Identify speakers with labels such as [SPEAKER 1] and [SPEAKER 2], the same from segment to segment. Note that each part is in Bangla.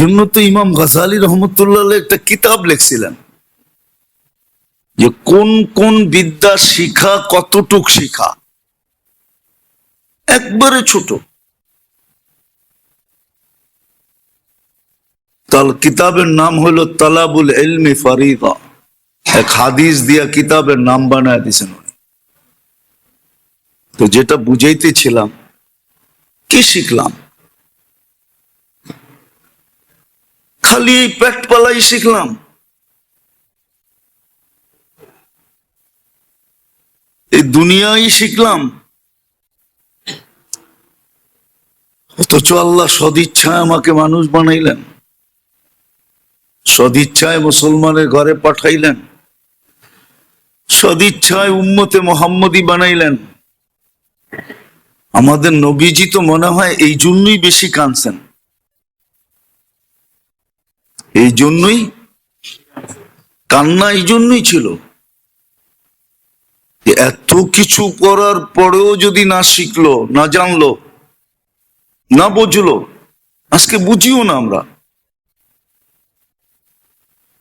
[SPEAKER 1] জন্য তো ইমাম গাজালি রহমতুল্লাহ একটা কিতাব লিখছিলেন যে কোন কোন বিদ্যা শিখা কতটুক শিখা? একবারে ছোট। তাল কিতাবের নাম হলো তালাবুল এলমি ফারিদা। এক হাদিস দিয়া কিতাবের নাম বানায় দিয়েছেন উনি। তো যেটা বুঝাইতেছিলাম, কি শিখলাম? খালি পেট পালাই শিখলাম। এই দুনিয়াই শিখলাম। অথচ আল্লাহ সদিচ্ছায় আমাকে মানুষ বানাইলেন। সদিচ্ছায় মুসলমানের ঘরে পাঠাইলেন। সদিচ্ছায় উম্মতে মোহাম্মদী বানাইলেন। আমাদের নবীজি তো মনে হয় এই জন্যই বেশি কাঁদছেন। এই জন্যই, কান্না এই জন্যই ছিল এত কিছু করার পরেও যদি না শিখলো, না জানলো, না বুঝলো, আজকে বুঝিও না আমরা।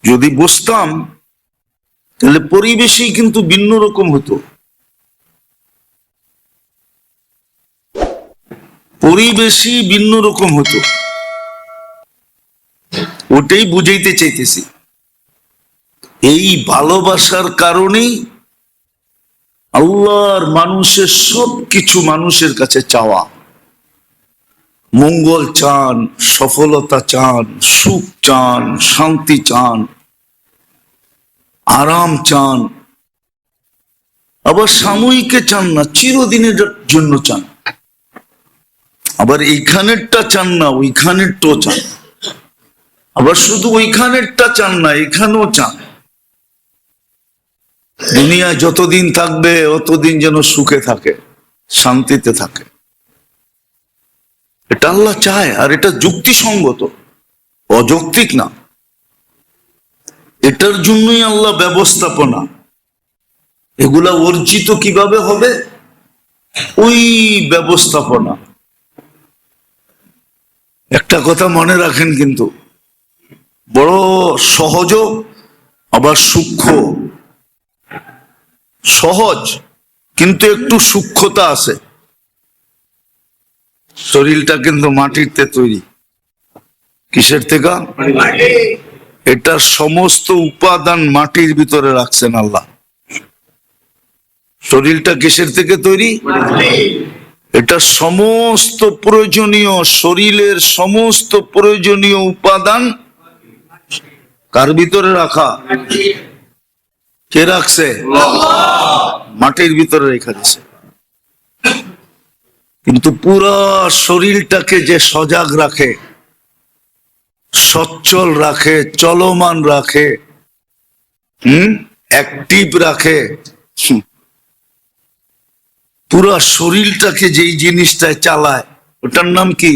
[SPEAKER 1] যদি বুঝতাম, তাহলে পরিবেশই কিন্তু ভিন্ন রকম হতো। পরিবেশই ভিন্ন রকম হতো। ওটাই বুঝাইতে চাইতেছি। এই ভালোবাসার কারণেই আল্লাহর মানুষের সব কিছু মানুষের কাছে চাওয়া। মঙ্গল চান, সফলতা চান, সুখ চান, শান্তি চান, আরাম চান, আবার সাময়িকে চান না, চিরদিনের জন্য চান। আবার এইখানেরটা চান না, ওইখানেরটাও চান। আবার শুধু ওইখানেরটা চান না, এখানেও চান। দুনিয়া যতদিন থাকবে, অতদিন যেন সুখে থাকে, শান্তিতে থাকে। এটা আল্লাহ চায়, আর এটা যুক্তিসঙ্গত। অযৌক্তিক না। এটার জন্যই আল্লাহ ব্যবস্থাপনা। এগুলা অর্জিত কীভাবে হবে? ওই ব্যবস্থাপনা। একটা কথা মনে রাখেন কিন্তু বড় সহজ, আবার সূক্ষ্ম। সহজ, কিন্তু একটু সূক্ষ্মতা আছে। শরীরটা কিন্তু মাটিরতে তৈরি। কিসের থেকে? এটা সমস্ত উপাদান মাটির ভিতরে রাখছেন আল্লাহ। শরীরটা কিসের থেকে তৈরি? এটা সমস্ত প্রয়োজনীয়, শরীরের সমস্ত প্রয়োজনীয় উপাদান কার ভিতরে রাখা? কে রাখছে? মাটির ভিতরে রেখা দিছে। কিন্তু পুরা শরীরটাকে যে সজাগ রাখে, সচ্ছল রাখে, চলমান রাখে, হুম? অ্যাক্টিভ রাখে পুরা শরীরটাকে যেই জিনিসটায় চালায়, ওটার নাম কি?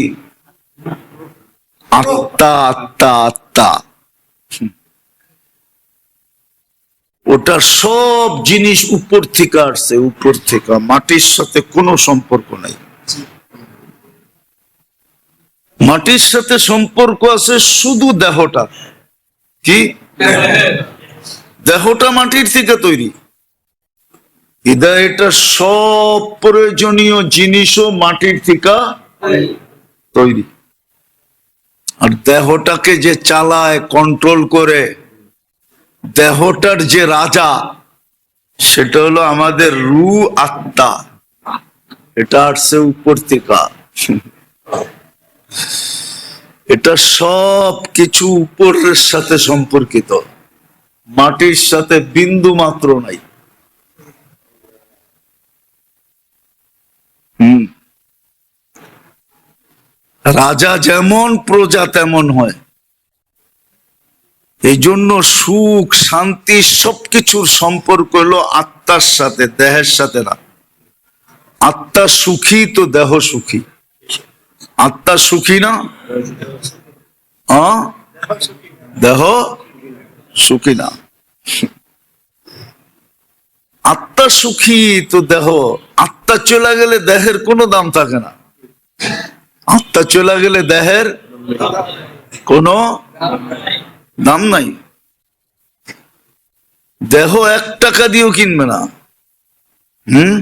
[SPEAKER 1] আত্মা আত্মা আত্মা হুম। ওটার সব জিনিস উপর থেকে আসছে, উপর থেকে। মাটির সাথে কোনো সম্পর্ক নাই। মাটির সাথে সম্পর্ক আছে শুধু দেহটা। কি? দেহটা মাটির থেকে তৈরি। এটা সব প্রয়োজনীয় জিনিসও মাটির থেকে তৈরি। আর দেহটাকে যে চালায় কন্ট্রোল করে দেহটার যে রাজা, সেটা হলো আমাদের রু আত্মা। এটা আসছে উপর থেকে। এটা সব কিছু উপরের সাথে সম্পর্কিত। মাটির সাথে বিন্দু মাত্র নাই। রাজা যেমন প্রজা তেমন হয়। এই জন্য সুখ, শান্তি সবকিছুর সম্পর্ক হলো আত্মার সাথে, দেহের সাথে না। আত্মা সুখী তো দেহ সুখী। আত্মা সুখী না? দেহ সুখী না। আত্মা সুখী তো দেহ। আত্মা চলে গেলে দেহের কোনো দাম থাকে না। আত্মা চলে গেলে দেহের কোনো দাম নাই। দেহ এক টাকা দিয়েও কিনবে না। হম?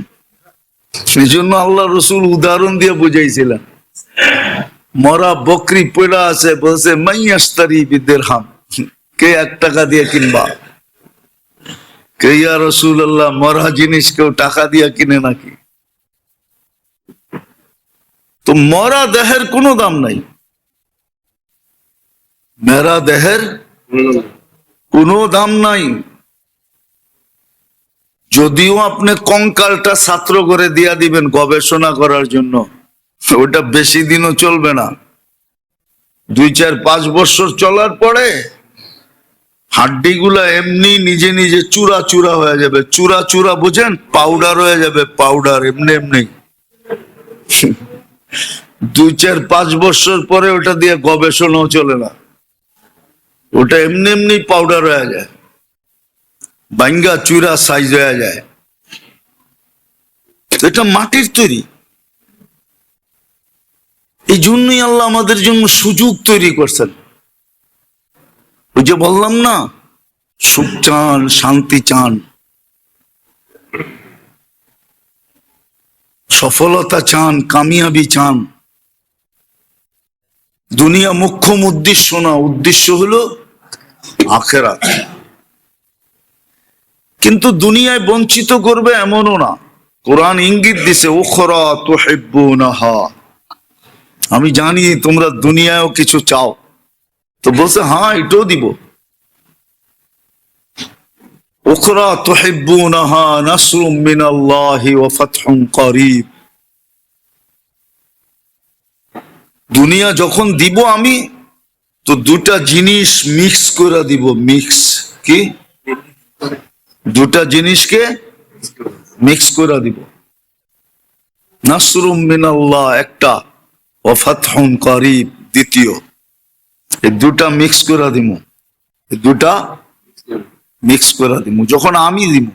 [SPEAKER 1] সেই জন্য আল্লাহ রসুল উদাহরণ দিয়ে বুঝাইছিলেন। মরা বকরি পড়া আছে, বলছে মাইয়াস্তারি বিদের হাম কে এক টাকা দিয়ে কিনবা? কে, ইয়া রসুল আল্লাহ মরা জিনিস কেউ টাকা দিয়ে কিনে নাকি? তো মরা দেহের কোনো দাম নাই। মেরা দেহের কোনো দাম নাই। যদিও আপনি কঙ্কালটা ছাত্র করে দিয়া দিবেন গবেষণা করার জন্য, ওটা বেশি দিনও চলবে না। দুই চার পাঁচ বছর চলার পরে হাড্ডিগুলা এমনি নিজে নিজে চূড়া চূড়া হয়ে যাবে। চূড়া চূড়া বুঝেন পাউডার হয়ে যাবে পাউডার এমনি এমনি। দুই চার পাঁচ বছর পরে ওটা দিয়ে গবেষণাও চলে না। ওটা এমনি এমনি পাউডার হয়ে যায়। বাঙ্গা চূড়া সাইজ হয়ে যায়। এটা মাটির তৈরি। এই জন্যই আল্লাহ আমাদের জন্য সুযোগ তৈরি করছেন। ওই যে বললাম না, সুখ চান, শান্তি চান। সফলতা চান, কামিয়াবি চান। দুনিয়া মুখ্যম উদ্দেশ্য না, উদ্দেশ্য হলো আখেরাত। কিন্তু দুনিয়ায় বঞ্চিত করবে এমনও না। কোরআন ইঙ্গিত দিছে ওখরা তো নাহা আমি জানি তোমরা দুনিয়ায়ও কিছু চাও। তো বলছে হ্যাঁ এটাও দিব। ওখরা তো নাহা নাসরুম মিনাল্লাহি ওয়া করিব। দুনিয়া যখন দিব আমি তো দুটা জিনিস মিক্স করে দিব মিক্স কি? দুটা জিনিসকে মিক্স করে দিব। নাসরুম মিনাল্লাহ একটা ওয়াফাতহুন করিব দ্বিতীয়। এই দুটা মিক্স করে দিব। এই দুটা মিক্স করে দিব। যখন আমি দিব।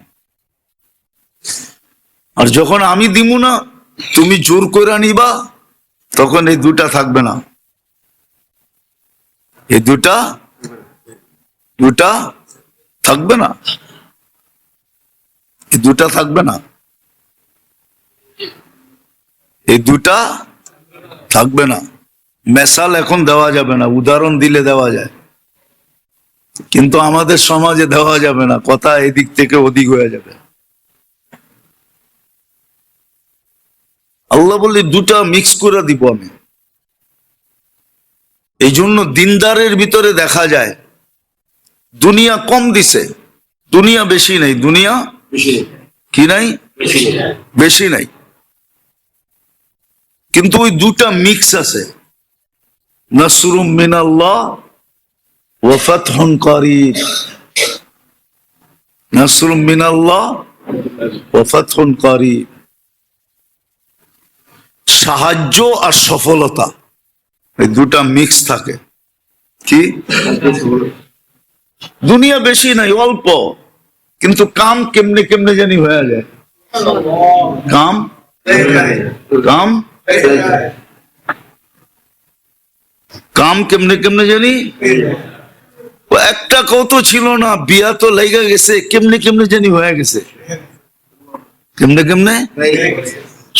[SPEAKER 1] আর যখন আমি দিব না, তুমি জোর করে নিবা, তখন এই দুটা থাকবে না। এই দুটা দুটা থাকবে না। এই দুটা থাকবে না। এই দুটা থাকবে না। মেসাল এখন দেওয়া যাবে না, উদাহরণ দিলে দেওয়া যায়। কিন্তু আমাদের সমাজে দেওয়া যাবে না, কথা এদিক থেকে ওদিক হয়ে যাবে। আল্লাহ বললি দুটা মিক্স করে দিব আমি। এই জন্য দিনদারের ভিতরে দেখা যায় দুনিয়া কম দিছে দুনিয়া বেশি নেই দুনিয়া কি নাই? বেশি নাই। কিন্তু ওই দুটা মিক্স আছে। নাসরুম মিনাল্লাহ ওয়া ফাতহুন করিব নাসরুম মিনাল্লাহ ওয়া ফাতহুন করিব সাহায্য আর সফলতা। এই দুটা মিক্স থাকে। কি? দুনিয়া বেশি নাই অল্প। কিন্তু কাম কেমনে কেমনে জানি হয়ে যায়। কাম? কাম? কাম কেমনে কেমনে জানি? একটা কত ছিল না বিয়া তো লেগে গেছে কেমনে কেমনে জানি হয়ে গেছে। কেমনে কেমনে?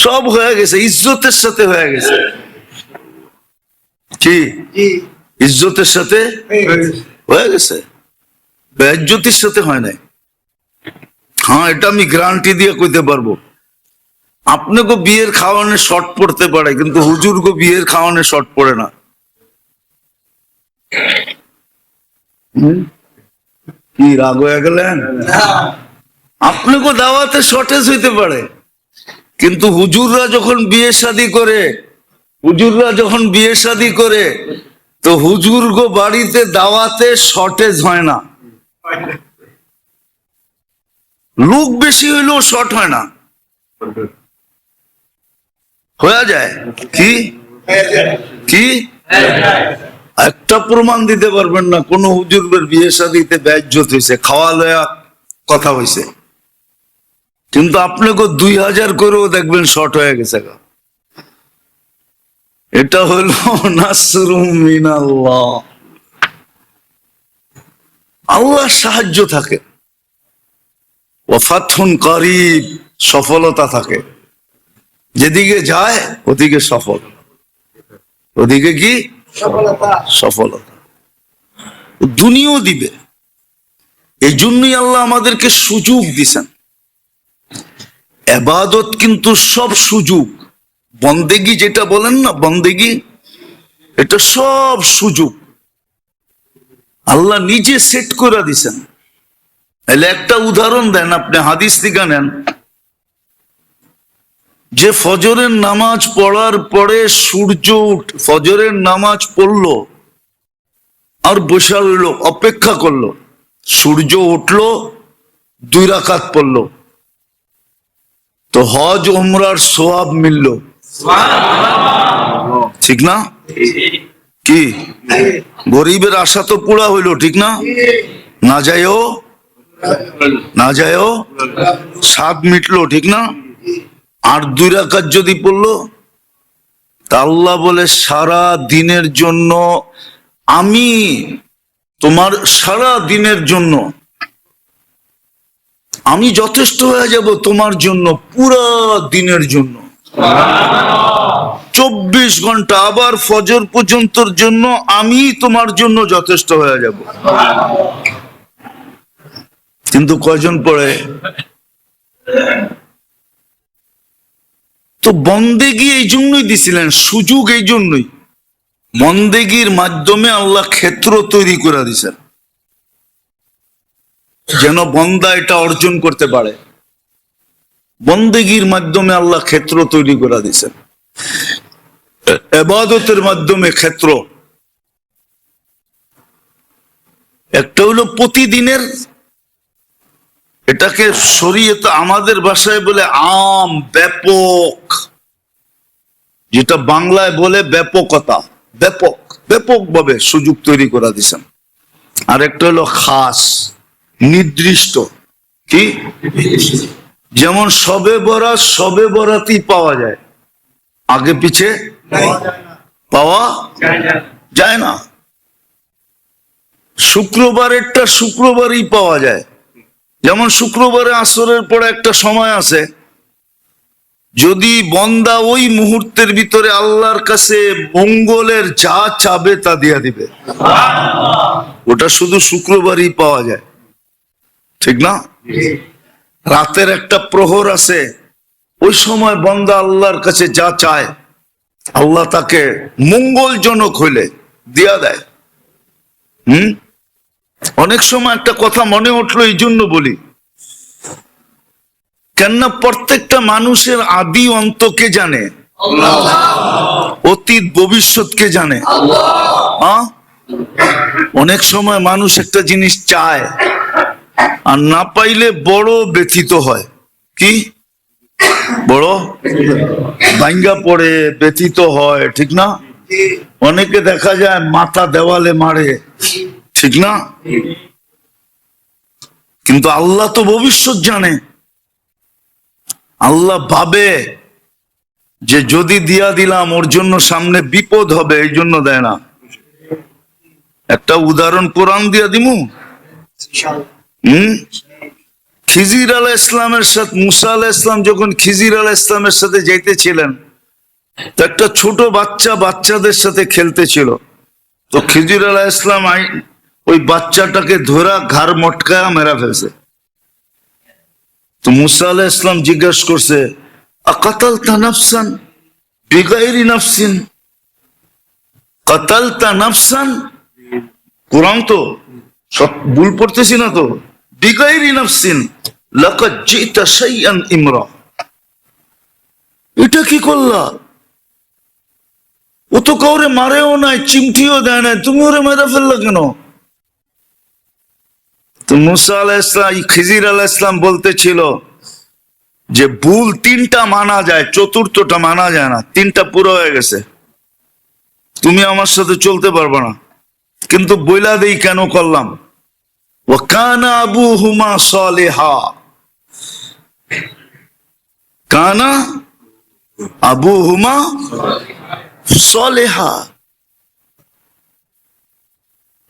[SPEAKER 1] সব হয়ে গেছে ইজ্জতের সাথে হয়ে গেছে। কি? ইজ্জতের সাথে? হয়ে। গেছে? বেজ্জতির সাথে হয় নাই। হ্যাঁ এটা আমি গ্যারান্টি দিয়ে কইতে পারব। আপনাকে বিয়ের খাওয়ানো শর্ট পড়তে পারে কিন্তু হুজুরকে বিয়ের খাওয়ানো শর্ট পড়ে না? কি রাগ হয়ে গেলেন? আপনাকে দাওয়াতে শর্টেজ হইতে পারে। কিন্তু হুজুররা যখন বিয়ে শাদি করে হুজুররা যখন বিয়ে শাদি করে, তো হুজুর গো বাড়িতে দাওয়াতে শর্টেজ হয় না। লুক বেশি হইলেও শর্ট হয় না। হয়ে যায়। কি? কি? একটা প্রমাণ দিতে পারবেন না, কোন হুজুরের বিয়ে শাদিতে ব্যাজ্যত হয়েছে খাওয়া লয়া কথা হয়েছে কিন্তু আপনাকে দুই হাজার করেও দেখবেন শর্ট হয়ে গেছে গা। এটা হলো নাসরুম মিনাল্লাহ। আল্লাহর সাহায্য থাকে। ওফাথুন করিব সফলতা থাকে। যেদিকে যায় ওদিকে সফল। ওদিকে কি?
[SPEAKER 2] সফলতা।
[SPEAKER 1] সফলতা। দুনিয়াও দিবে। এই জন্যই আল্লাহ আমাদেরকে সুযোগ দিছেন। এবাদত কিন্তু সব সুযোগ। বন্দেগি যেটা বলেন না, বন্দেগি, এটা সব সুযোগ। আল্লাহ নিজে সেট করে দিছেন। তাহলে একটা উদাহরণ দেন, আপনি হাদিস থেকে নেন। যে ফজরের নামাজ পড়ার পরে সূর্য উঠ, ফজরের নামাজ পড়ল, আর বসে রইল, অপেক্ষা করল, সূর্য উঠল, দুই রাকাত পড়ল। তো হজ ওমরার সোয়াব মিলল। ঠিক না? কি? গরিবের আশা তো পুরা হইল, ঠিক না? না যায়ও না যায়ও, স্বাদ মিটলো, ঠিক না? আর দুই রাকাত যদি পড়ল, তা আল্লাহ বলে, সারা দিনের জন্য আমি তোমার সারা দিনের জন্য, আমি যথেষ্ট হয়ে যাব তোমার জন্য, পুরা দিনের জন্য। চব্বিশ ঘণ্টা আবার ফজর পর্যন্তর জন্য আমি তোমার জন্য যথেষ্ট হয়ে যাব। কিন্তু কয়জন পড়ে? তো বন্দেগি এই জন্যই দিছিলেন, সুযোগ এই জন্যই। বন্দেগির মাধ্যমে আল্লাহ ক্ষেত্র তৈরি করে দিছেন। যেন বন্দা এটা অর্জন করতে পারে। বন্দেগির মাধ্যমে আল্লাহ ক্ষেত্র তৈরি করে দিছেন এ- এবাদতের মাধ্যমে ক্ষেত্র। একটা হলো প্রতিদিনের, এটাকে শরীয়ত আমাদের ভাষায় বলে আম, ব্যাপক। যেটা বাংলায় বলে ব্যাপকতা, ব্যাপক, ব্যাপকভাবে সুযোগ তৈরি করে দিছেন আর একটা হলো খাস, নির্দিষ্ট, কি? যেমন সবে বরাত, সবে বরাতই পাওয়া যায়। আগে পিছে পাওয়া যায় না। শুক্রবারেরটা শুক্রবারই পাওয়া যায়। যেমন শুক্রবারে আসরের পরে একটা সময় আছে, যদি বন্দা ওই মুহূর্তের ভিতরে আল্লাহর কাছে মঙ্গলের যা চাবে তা দিয়া দিবে। ওটা শুধু শুক্রবারই পাওয়া যায়। ঠিক না? রাতের একটা প্রহর আছে। ওই সময় বন্দা আল্লাহর কাছে যা চায় আল্লাহ তাকে মঙ্গলজনক হইলে দিয়া দেয়। হুম? অনেক সময় একটা কথা মনে উঠল এই জন্য বলি। কেননা প্রত্যেকটা মানুষের আদি অন্তকে জানে? অতীত ভবিষ্যৎকে জানে? অনেক সময় মানুষ একটা জিনিস চায় আর না পাইলে বড় ব্যথিত হয়। কি? বড়? ভাঙ্গা পড়ে ব্যথিত হয়, ঠিক না? অনেকে দেখা যায় মাথা দেওয়ালে মারে, ঠিক না? কিন্তু আল্লাহ তো ভবিষ্যৎ জানে। আল্লাহ ভাবে যে যদি দিয়া দিলাম, ওর জন্য সামনে বিপদ হবে, এই জন্য দেয় না। একটা উদাহরণ কোরআন দিয়া দিমু? হুম? খিজির আলাহ ইসলামের সাথে, মুসা আলাহ ইসলাম যখন খিজির আলাহ ইসলামের সাথে যাইতেছিলেন একটা ছোট বাচ্চা বাচ্চাদের সাথে খেলতেছিল। তো খিজির আলাহ ইসলাম ওই বাচ্চাটাকে ধরা ঘাড় মটকায়া মেরা ফেলছে। তো মুসা আলাহ ইসলাম জিজ্ঞাসা করছে আকাতাল নাফসান? বিগাইরি নাফসিন? কাতাল নাফসান? কোরআন তো, সব ভুল পড়তেছি না তো? বিগাইরি নাফসিন শাইআন ইমরা এটা কি করলা? ও তো কাউরে মারেও নাই, চিমটিও দেয় নাই, তুমি ওরে ফেললা কেন? তো মুসা আলাহ ইসলাম খিজির আলাহ ইসলাম বলতেছিল যে ভুল তিনটা মানা যায়, চতুর্থটা মানা যায় না, তিনটা পুরো হয়ে গেছে। তুমি আমার সাথে চলতে পারবে না। কিন্তু বইলা দেই কেন করলাম? আবু হুমা সলেহা। কানা আবু হুমা সলেহা।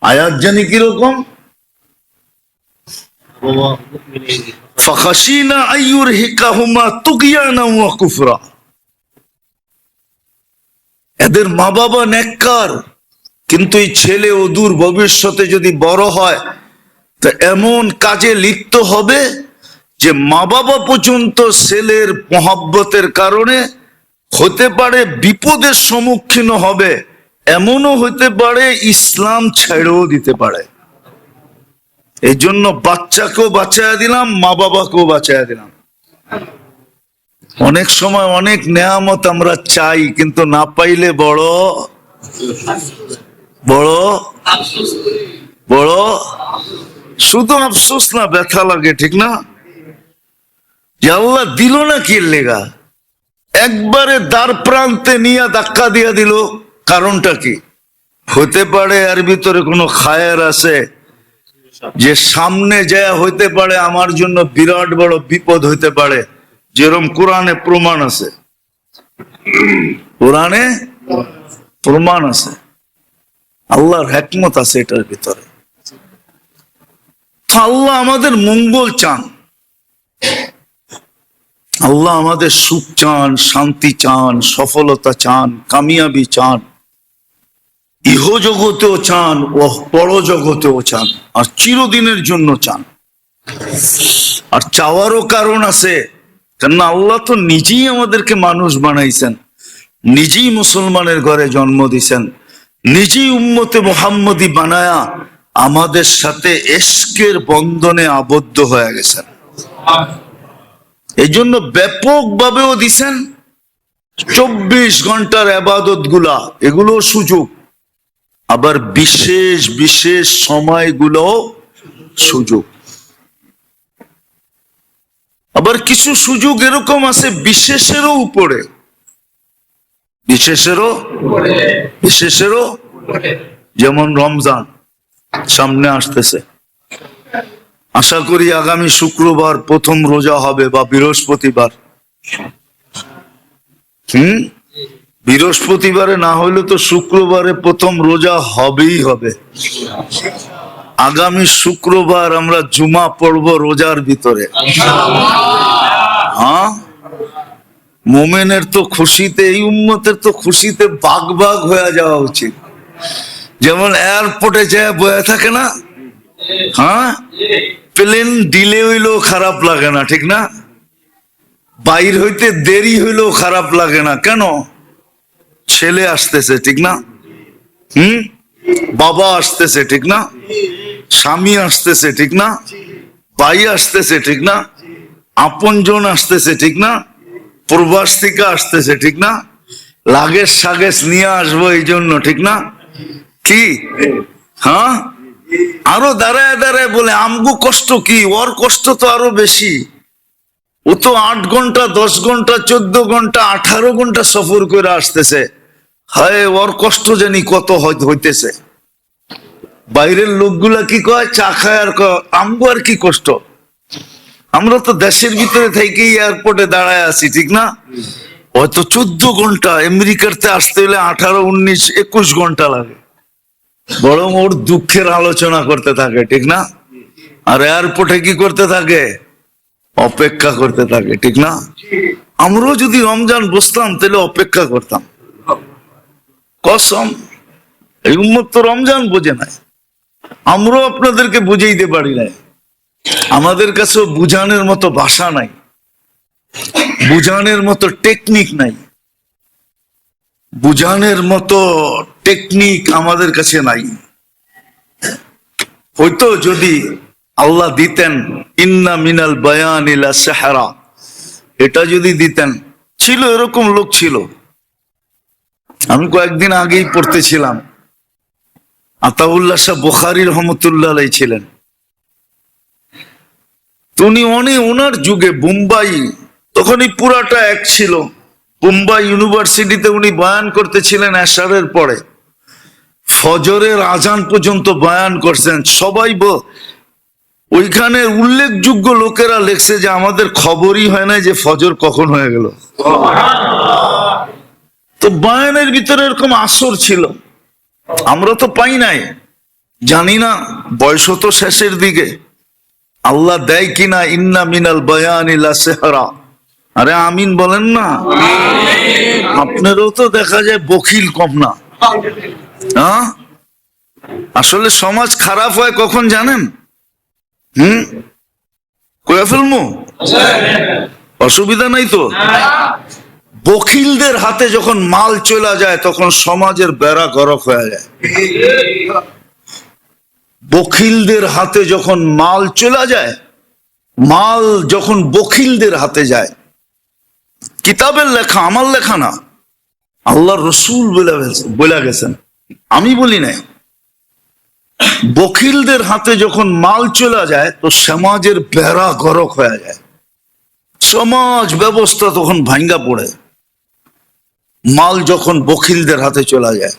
[SPEAKER 1] আয়াত জানি কীরকম? ফাখাশিনা আইয়ুর হিকাহুমা তুগিয়ানা ওয়া কুফরা। এদের মা বাবা নেককার, কিন্তু এই ছেলে অদূর ভবিষ্যতে যদি বড় হয় তা এমন কাজে লিপ্ত হবে যে মা বাবা পর্যন্ত ছেলের মহাব্বতের কারণে হতে পারে বিপদের সম্মুখীন হবে, এমনও হতে পারে ইসলাম ছেড়েও দিতে পারে। এই জন্য বাচ্চাকেও বাঁচায়া দিলাম, মা বাবাকেও বাঁচায়া দিলাম। অনেক সময় অনেক নেয়ামত আমরা চাই, কিন্তু না পাইলে বড় বড় বড় শুধু আফসোস না ব্যথা লাগে, ঠিক না? যে আল্লাহ দিল না কি লেগা? একবারে দ্বার প্রান্তে নিয়ে ধাক্কা দিয়া দিল, কারণটা কি? হতে পারে এর ভিতরে কোনো খায়ের আছে, যে সামনে যায় হইতে পারে, আমার জন্য বিরাট বড় বিপদ হইতে পারে, যেরম কোরআনে প্রমাণ আছে। কোরআনে প্রমাণ আছে। আল্লাহর হ্যাকমত আছে এটার ভিতরে। আল্লাহ আমাদের মঙ্গল চান। আল্লাহ আমাদের সুখ চান, শান্তি চান, সফলতা চান, কামিয়াবি চান। ইহ জগতেও চান ও পর জগতেও চান, আর চিরদিনের জন্য চান। আর চাওয়ারও কারণ আছে, কেননা আল্লাহ তো নিজেই আমাদেরকে মানুষ বানাইছেন, নিজেই মুসলমানের ঘরে জন্ম দিছেন, নিজেই উম্মতে মোহাম্মদী বানায়া আমাদের সাথে এস্কের বন্ধনে আবদ্ধ হয়ে গেছেন। এই জন্য ব্যাপকভাবেও দিছেন। চব্বিশ ঘণ্টার আবাদতগুলা এগুলো সুযোগ। আবার বিশেষ বিশেষ সময়গুলো সুযোগ। আবার কিছু সুযোগ এরকম আছে, বিশেষেরও উপরে। বিশেষেরও বিশেষেরও যেমন রমজান। সামনে আসতেছে। আশা করি আগামী শুক্রবার প্রথম রোজা হবে বা বৃহস্পতিবার। হুম? বৃহস্পতিবারে না হলে তো শুক্রবারে প্রথম রোজা হবেই হবে। আগামী শুক্রবার আমরা জুমা পড়ব রোজার ভিতরে। হ্যাঁ মোমেনের তো খুশিতে, এই উম্মতের তো খুশিতে বাগ বাগ হয়ে যাওয়া উচিত। এয়ারপোর্টে যায় বয়ে থাকে না হ্যাঁ? প্লেন ডিলে হইলেও খারাপ লাগে না, ঠিক না? বাইর হইতে দেরি হইলেও খারাপ লাগে না, কেন? ছেলে আসতেছে, ঠিক না? হুম? বাবা আসতেছে, ঠিক না? স্বামী আসতেছে, ঠিক না? ভাই আসতেছে, ঠিক না? আপনজন আসতেছে, ঠিক না? প্রবাস থেকে আসতেছে, ঠিক না? লাগেজ সাগেজ নিয়ে আসব এই জন্য, ঠিক না? কি? হ্যাঁ? আরও দাঁড়ায় দাঁড়ায় বলে, আমগো কষ্ট কি? ওর কষ্ট তো আরও বেশি। ও তো আট ঘণ্টা, দশ ঘণ্টা, চোদ্দ ঘণ্টা, আঠারো ঘণ্টা সফর করে আসতেছে। হায়, ওর কষ্ট জানি কত হইতেছে। বাইরের লোকগুলা কি কয়? চা খায় আর আমগো আর কি কষ্ট? আমরা তো দেশের ভিতরে থেকেই এয়ারপোর্টে দাঁড়ায় আছি, ঠিক না? হয়তো চোদ্দ ঘণ্টা আমেরিকাতে আসতে হলে আঠারো, উনিশ, একুশ ঘণ্টা লাগে। বরং ওর দুঃখের আলোচনা করতে থাকে, ঠিক না? আর এয়ারপোর্টে কি করতে থাকে? অপেক্ষা করতে থাকে, ঠিক না? আমরাও যদি রমজান বসতাম, তাহলে অপেক্ষা করতাম। কসম, এই উম্মত তো রমজান বোঝে নাই। আমরাও আপনাদেরকে বুঝাইতে পারি নাই। আমাদের কাছেও বুঝানোর মতো ভাষা নাই। বুঝানোর মতো টেকনিক নাই। বুঝানোর মতো টেকনিক আমাদের কাছে নাই। হয়তো যদি আল্লাহ দিতেন, ইন্না মিনাল বয়ান ইলা সাহারা এটা যদি দিতেন, ছিল এরকম লোক ছিল। আমি কয়েকদিন আগেই পড়তেছিলাম। আতাউল্লাহ শাহ বুখারি রহমতুল্লাহ ছিলেন। উনি অনেক ওনার যুগে বোম্বাই তখনই পুরাটা এক ছিল। বোম্বাই ইউনিভার্সিটিতে উনি বয়ান করতেছিলেন এশারের পরে। ফজরের আজান পর্যন্ত বয়ান করছেন। সবাই ওইখানে উল্লেখযোগ্য লোকেরা লেখছে যে আমাদের খবরই হয় না যে ফজর কখন হয়ে গেল। তো বয়ানের ভিতরে এরকম আসর ছিল। আমরা তো পাই নাই। জানি না বয়স তো শেষের দিকে। আল্লাহ দেয় কিনা? ইন্না মিনাল বয়ানিলা সেহরা। আরে আমিন বলেন না। আপনারও তো দেখা যায় বকিল কম না। হ্যাঁ? আসলে সমাজ খারাপ হয় কখন জানেন? হুম? কয়ে ফেলমু? অসুবিধা নাই তো? বকিলদের হাতে যখন মাল চলে যায়, তখন সমাজের বেড়া গরক হয়ে যায়। বকিলদের হাতে যখন মাল চলে যায়, মাল যখন বকিলদের হাতে যায় কিতাবের লেখা, আমার লেখা না। আল্লাহ রসুল বলে গেছেন। আমি বলি নাই। বকিলদের হাতে যখন মাল চলে যায়, তো সমাজের বেড়া গরক হয়ে যায়। সমাজ ব্যবস্থা তখন ভাঙ্গা পড়ে। মাল যখন বকিলদের হাতে চলে যায়,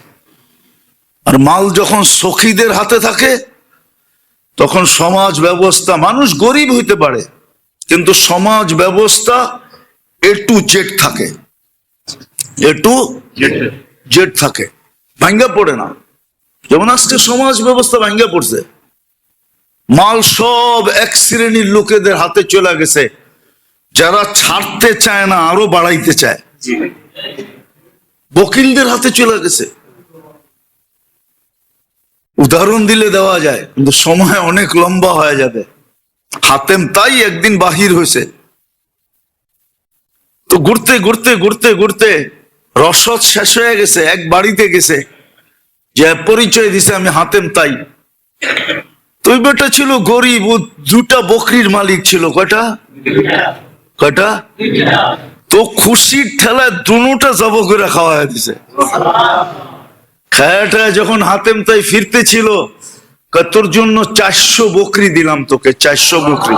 [SPEAKER 1] আর মাল যখন সখীদের হাতে থাকে, তখন সমাজ ব্যবস্থা, মানুষ গরিব হইতে পারে, কিন্তু সমাজ ব্যবস্থা এ টু জেড থাকে। এ টু জেড থাকে। ভাঙ্গা পড়ে না। যেমন আজকে সমাজ ব্যবস্থা ভাঙ্গা পড়ছে। মাল সব এক শ্রেণির লোকেদের হাতে চলে গেছে। যারা ছাড়তে চায় না আরও বাড়াইতে চায়। বকিলদের হাতে চলে গেছে। উদাহরণ দিলে দেওয়া যায় কিন্তু সময় অনেক লম্বা হয়ে যাবে। হাতেম তাই একদিন বাহির হয়েছে। তো ঘুরতে ঘুরতে ঘুরতে ঘুরতে রসদ শেষ হয়ে গেছে, এক বাড়িতে গেছে। যে পরিচয় দিছে আমি হাতেম তাই। তো ওই বেটা ছিল গরিব, ও দুটা বকরির মালিক ছিল। কয়টা? কয়টা? তো খুশির ঠেলায় দুটা জব করে খাওয়া দিছে। খায়াটা যখন হাতেম তাই ফিরতে ছিল তোর জন্য চারশো বকরি দিলাম তোকে, চারশো বকরি।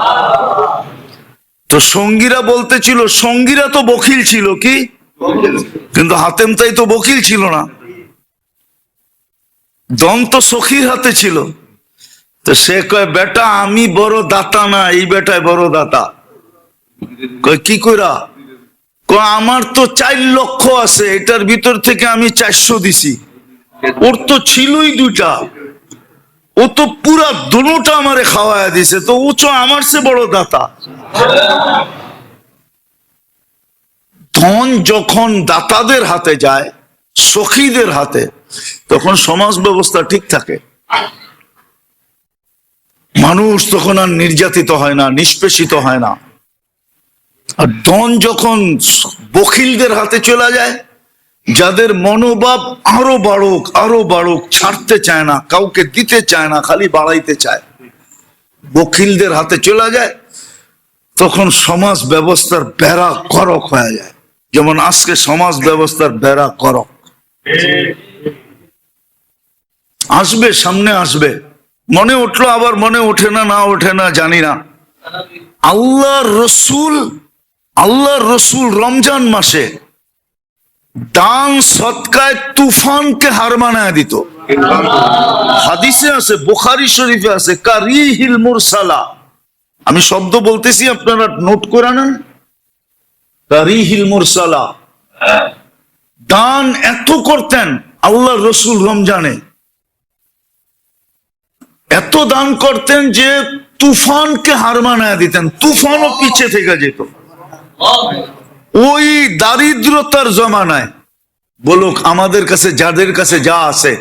[SPEAKER 1] তো সঙ্গীরা বলতেছিল সঙ্গীরা তো বকিল ছিল কি? কিন্তু হাতেম তাই তো বকিল ছিল না। দন্ত সখীর হাতে ছিল। তো সে কয়, বেটা, আমি বড় দাতা না, এই বেটায় বড় দাতা। কয়, কি কইরা? কয়, আমার তো চার লক্ষ আছে, এটার ভিতর থেকে আমি চারশো দিছি। ওর তো ছিলই দুইটা। ও তো পুরা দুটা আমারে খাওয়ায় দিছে, তো তো আমার সে বড় দাতা। ধন যখন দাতাদের হাতে যায়, সখীদের হাতে, তখন সমাজ ব্যবস্থা ঠিক থাকে। মানুষ তখন আর নির্যাতিত হয় না, নিষ্পেষিত হয় না। আর ধন যখন বখিলদের হাতে চলে যায় যাদের মনোভাব আরও বাড়ুক আরও বাড়ুক, ছাড়তে চায় না, কাউকে দিতে চায় না, খালি বাড়াইতে চায়। বকিলদের হাতে চলে যায়, তখন সমাজ ব্যবস্থার বেড়া করক হয়ে যায়। যেমন আজকে সমাজ ব্যবস্থার বেড়া করক। আসবে, সামনে আসবে। মনে উঠল, আবার মনে ওঠে না না ওঠে না, জানি না। আল্লাহ রসুল আল্লাহ রসুল রমজান মাসে দান সৎকায় তুফানকে হার মানায় দিত। হাদিসে আছে, বুখারি শরীফে আছে, কারিহিল মুরসালা। আমি শব্দ বলতেছি, আপনারা নোট করে নেন। কারিহিল মুরসালা। দান এত করতেন, আল্লাহ রসুল রমজানে। এত দান করতেন যে তুফানকে হার মানায় দিতেন, তুফানও পিছে থেকে যেত। ওই দারিদ্রতার জমানায় বলুক আমাদের কাছে, যাদের কাছে যা আছে,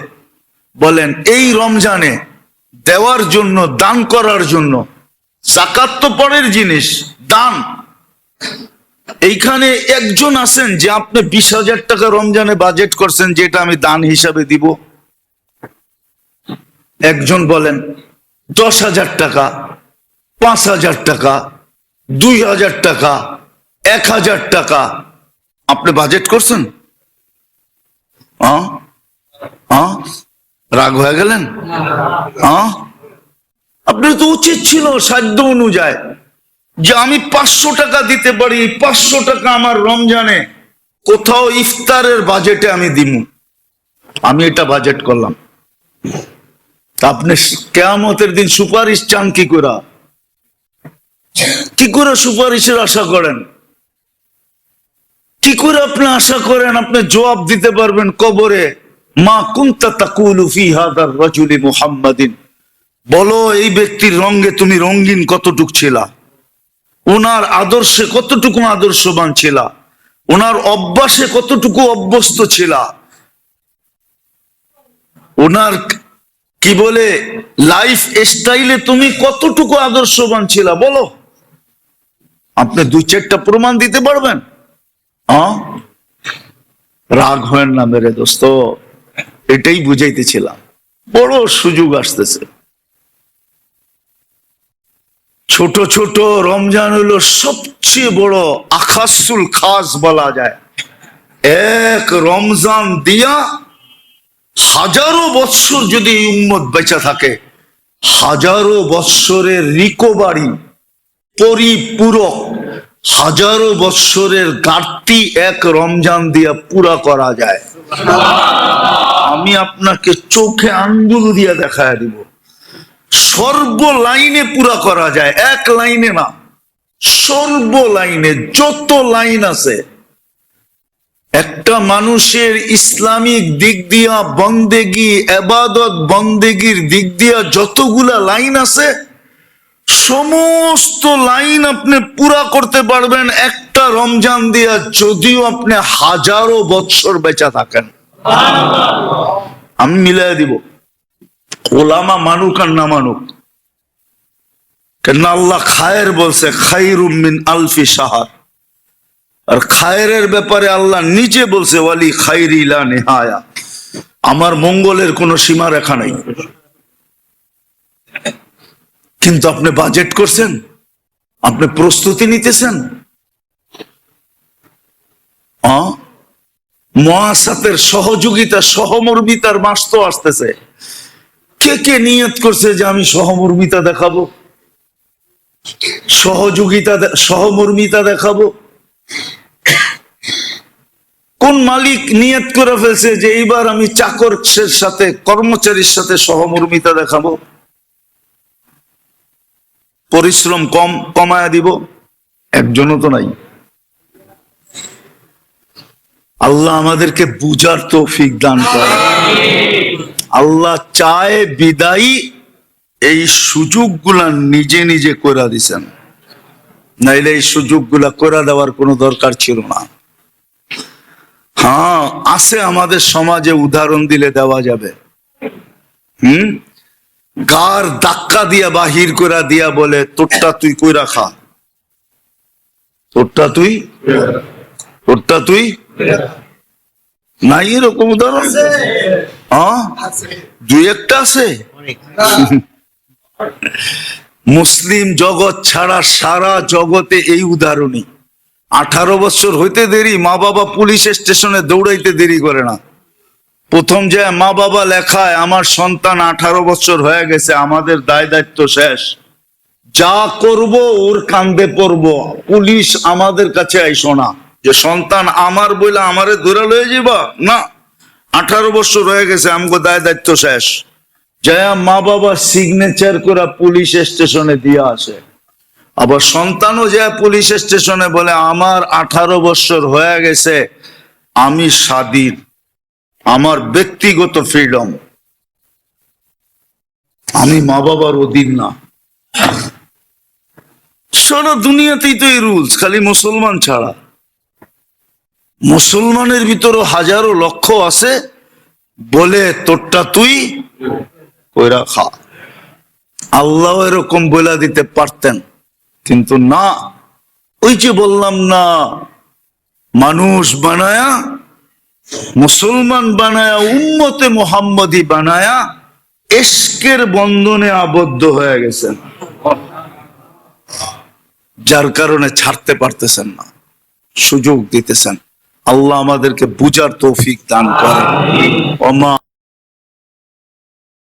[SPEAKER 1] বলেন এই রমজানে দেওয়ার জন্য, দান করার জন্য, জাকাত পরের জিনিস, দান। এইখানে একজন আছেন যে আপনি বিশ হাজার টাকা রমজানে বাজেট করছেন, যেটা আমি দান হিসাবে দিব। একজন বলেন, দশ হাজার টাকা, পাঁচ হাজার টাকা, দুই হাজার টাকা এক হাজার টাকা। আপনি বাজেট করছেন? রাগ হয়ে গেলেন? আপনার তো উচিত ছিল সাধ্য অনুযায়ী যে আমি পাঁচশো টাকা দিতে পারি, পাঁচশো টাকা আমার রমজানে। কোথাও ইফতারের বাজেটে আমি দিব আমি এটা বাজেট করলাম। আপনি কেয়ামতের দিন সুপারিশ চান কি করে? কি করে সুপারিশের আশা করেন? কি করে আপনি আশা করেন আপনি জবাব দিতে পারবেন কবরে? মা কুন্তা তাকুলু ফি হাদার রাজুলি মুহাম্মাদিন। বলো, এই ব্যক্তির রঙে তুমি রঙিন কতটুক ছিলা? ওনার আদর্শে কতটুকু আদর্শবান ছিলা? ওনার অভ্যাসে কতটুকু অভ্যস্ত ছিলা? ওনার কি বলে লাইফ স্টাইলে তুমি কতটুকু আদর্শবান ছিলা? বলো। আপনি দুই চারটা প্রমাণ দিতে পারবেন? রাগ হয় না মেরে দোস্ত। এটাই বুঝাইতেছিলাম। বড় সুযোগ আসতেছে। ছোট ছোট রমজান হলো সবচেয়ে বড় আকাশুল খাস বলা যায়। এক রমজান দিয়া হাজারো বৎসর যদি উম্মত বেঁচে থাকে, হাজারো বৎসরের রিকোভারি পরিপূরক হাজারো বৎসরের ঘাটতি এক রমজান দিয়া পুরা করা যায়। আমি আপনাকে চোখে আঙ্গুল দিয়া দেখায় দিব। সর্ব লাইনে পুরা করা যায়, এক লাইনে না। সর্ব লাইনে যত লাইন আছে। একটা মানুষের ইসলামিক দিক দিয়া বন্দেগি, এবাদত বন্দেগির দিক দিয়া যতগুলা লাইন আছে সমস্ত লাইন আপনি পুরা করতে পারবেন একটা রমজান দিয়া যদিও আপনি হাজারো বৎসর বেঁচা থাকেন। আমি মিলাই দিব। ওলামা মানুক আর না মানুক। কেন আল্লাহ খায়ের বলছে, খাইরুম মিন আলফি সাহার আর খায়ের ব্যাপারে আল্লাহ নিজে বলছে, ওয়ালি খাইরি লা নেহায়া। আমার মঙ্গলের কোনো সীমা রেখা নাই। কিন্তু আপনি বাজেট করছেন? আপনি প্রস্তুতি নিতেছেন? মহাসাতের সহযোগিতা, সহমর্মিতার মাস তো আসতেছে। কে কে নিয়ত করছে যে আমি সহমর্মিতা দেখাবো? সহযোগিতা সহমর্মিতা দেখাবো? কোন মালিক নিয়ত করে ফেলছে যে এইবার আমি চাকরের সাথে, কর্মচারীর সাথে সহমর্মিতা দেখাবো? পরিশ্রম কম, কমায়া দিব? একজনও তো নাই। আল্লাহ আমাদেরকে বুঝার তৌফিক দান করে আল্লাহ চায় বিদায়ী এই সুযোগগুলা নিজে নিজে করে দিছেন। নাইলে এই সুযোগগুলা করে দেওয়ার কোনো দরকার ছিল না। হ্যাঁ আছে আমাদের সমাজে উদাহরণ দিলে দেওয়া যাবে। হুম? গার ধাক্কা দিয়া বাহির করে দিয়া বলে তোরটা তুই কইরা খা। তোরটা তুই তোরটা তুই নাই এরকম উদাহরণ? দুই একটা আছে? মুসলিম জগৎ ছাড়া সারা জগতে এই উদাহরণই। আঠারো বছর হইতে দেরি মা বাবা পুলিশ স্টেশনে দৌড়াইতে দেরি করে না। প্রথম যে মা বাবা লেখায়, আমার সন্তান আঠারো বছর হয়ে গেছে, আমাদের দায় দায়িত্ব শেষ। যা করব, ওর কান্দে পড়ব। পুলিশ আমাদের কাছে আইসো না। যে সন্তান আমার বইলে আমারে ধরে লয়ে যাবা না, আঠারো বছর হয়ে গেছে আমাকে দায় দায়িত্ব শেষ। জয়া মা বাবা সিগনেচার করা পুলিশ স্টেশনে দিয়ে আসে। আবার সন্তানও যায় পুলিশ স্টেশনে বলে, আমার আঠারো বছর হয়ে গেছে, আমি স্বাধীন। আমার ব্যক্তিগত ফ্রিডম আমি মা বাবার অধীন না। সারা দুনিয়াতেই তো এই রুলস খালি মুসলমান ছাড়া। মুসলমানের ভিতরও হাজারো লক্ষ্য আছে, বলে তোরটা তুই কইরা খা। আল্লাহ এরকম বলে দিতে পারতেন, কিন্তু না। ওই যে বললাম না, মানুষ বানায়া মুসলমান বানায়া, উম্মতে মোহাম্মদী বানায়া, এশকের বন্ধনে আবদ্ধ হয়ে গেছেন। যার কারণে ছাড়তে পারতেছেন না, সুযোগ দিতেছেন। আল্লাহ আমাদেরকে বুঝার তৌফিক দান করে ওমা